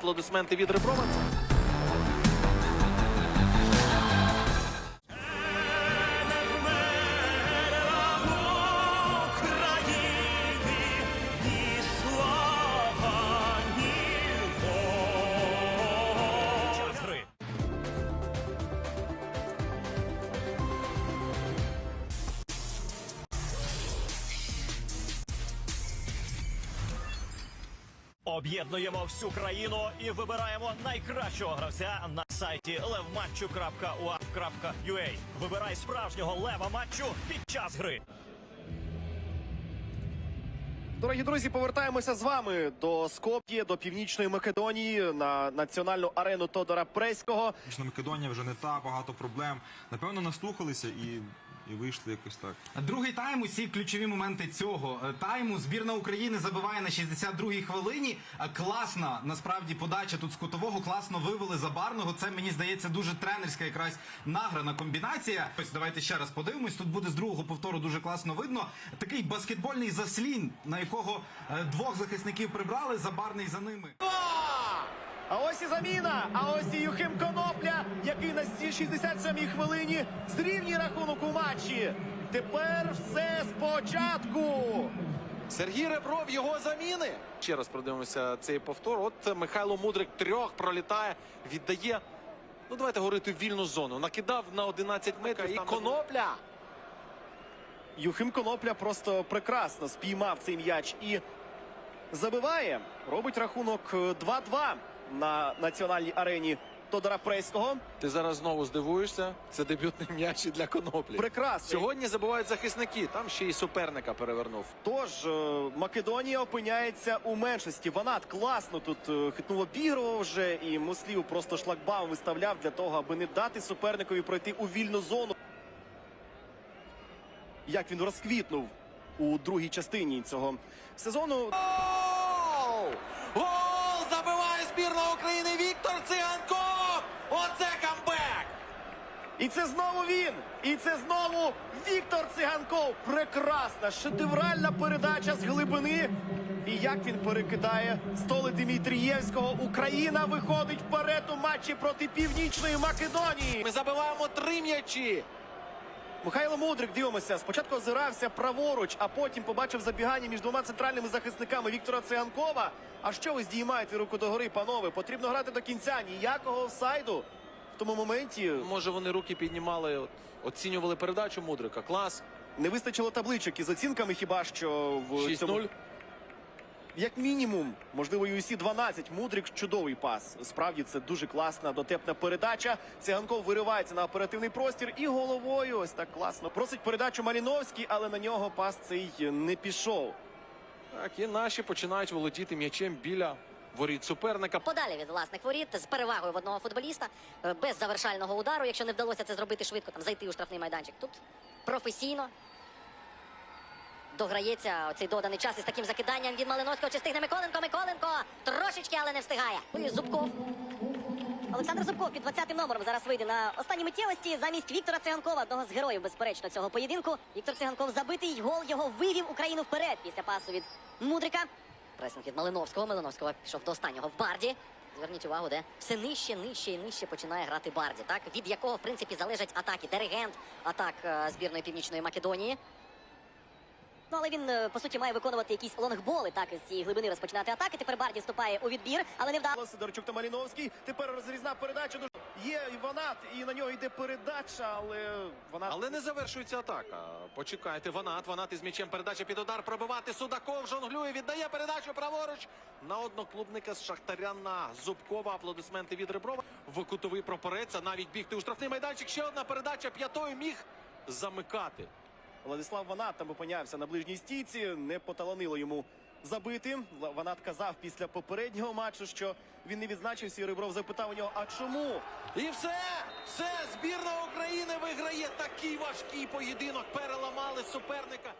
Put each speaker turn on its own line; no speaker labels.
Аплодисменти від Реброва.
Об'єднуємо всю країну і вибираємо найкращого гравця на сайті levmatchu.uaf.ua. Вибирай справжнього лева матчу під час гри.
Дорогі друзі, повертаємося з вами до Скоп'є, до Північної Македонії на національну арену Тодора Преського.
Північна Македонія вже не та, багато проблем. Напевно, наслухалися і, і вийшли якось так.
Другий тайм, усі ключові моменти цього е, тайму. Збірна України забиває на 62-й хвилині. Е, Класна насправді подача тут з кутового, класно вивели забарного. Це мені здається дуже тренерська якраз награна комбінація. Ось давайте ще раз подивимось. Тут буде з другого повтору дуже класно видно. Такий баскетбольний заслін, на якого е, двох захисників прибрали, забарний за ними.
А ось і заміна. А ось і Юхим Конопля, який на цій 67-й хвилині зрівнює рахунок у матчі. Тепер все спочатку. Сергій Ребров його заміни. Ще раз продивимося цей повтор. От Михайло Мудрик трьох пролітає, віддає. Ну, давайте говорити вільну зону. Накидав на 11 метрів. І Конопля. Юхим Конопля просто прекрасно спіймав цей м'яч і забиває. Робить рахунок е, 2-2 на національній арені Тодора Преського.
Ти зараз знову здивуєшся. Це дебютний м'яч і для коноплі.
Прекрасно.
Сьогодні забувають захисники. Там ще й суперника перевернув.
Тож е, Македонія опиняється у меншості. Ванат класно тут е, хитнув обігрував вже і Муслів просто шлагбаум виставляв для того, аби не дати суперникові пройти у вільну зону. Як він розквітнув у другій частині цього сезону. І це знову він! І це знову Віктор Циганков! Прекрасна шедевральна передача з глибини. І як він перекидає столи Дмитрієвського, Україна виходить вперед у матчі проти Північної Македонії.
Ми забиваємо три м'ячі.
Михайло Мудрик, дивимося, спочатку озирався праворуч, а потім побачив забігання між двома центральними захисниками Віктора Циганкова. А що ви здіймаєте руку догори, панове? Потрібно грати до кінця. Ніякого офсайду тому моменті.
Може вони руки піднімали, от, оцінювали передачу Мудрика. Клас.
Не вистачило табличок із оцінками хіба що в
6-0.
цьому. Як мінімум, можливо, UC 12. Мудрик чудовий пас. Справді це дуже класна дотепна передача. Циганков виривається на оперативний простір і головою ось так класно. Просить передачу Маліновський, але на нього пас цей не пішов.
Так, і наші починають володіти м'ячем біля воріт суперника.
Подалі від власних воріт з перевагою в одного футболіста, е, без завершального удару, якщо не вдалося це зробити швидко, там зайти у штрафний майданчик. Тут професійно дограється оцей доданий час із таким закиданням від Малиновського. Чи встигне Миколенко? Миколенко трошечки, але не встигає. Зубков. Олександр Зубков під 20 номером зараз вийде на останній миттєвості замість Віктора Циганкова, одного з героїв, безперечно, цього поєдинку. Віктор Циганков забитий, гол його вивів Україну вперед після пасу від Мудрика. Пресинг від Малиновського. Малиновського пішов до останнього в Барді. Зверніть увагу, де все нижче, нижче і нижче починає грати Барді, так? Від якого, в принципі, залежать атаки. Диригент атак е, збірної Північної Македонії. Ну, але він, е, по суті, має виконувати якісь лонгболи, так, із цієї глибини розпочинати атаки. Тепер Барді вступає у відбір, але не вдало.
Сидорчук та Маліновський. Тепер розрізна передача. Дуже- Є і Ванат, і на нього йде передача, але Ванат
Але не завершується атака. Почекайте, Ванат. Ванат із м'ячем передача під удар пробивати. Судаков жонглює, віддає передачу праворуч на одноклубника з Шахтаря на Зубкова. Аплодисменти від Реброва. В кутовий пропорець, а навіть бігти у штрафний майданчик. Ще одна передача п'ятою міг замикати.
Владислав Ванат там опинявся на ближній стійці, не поталанило йому забити. Ванат казав після попереднього матчу, що він не відзначився. І Рибров запитав у нього, а чому?
І все, все, збірна України виграє такий важкий поєдинок. Переламали суперника.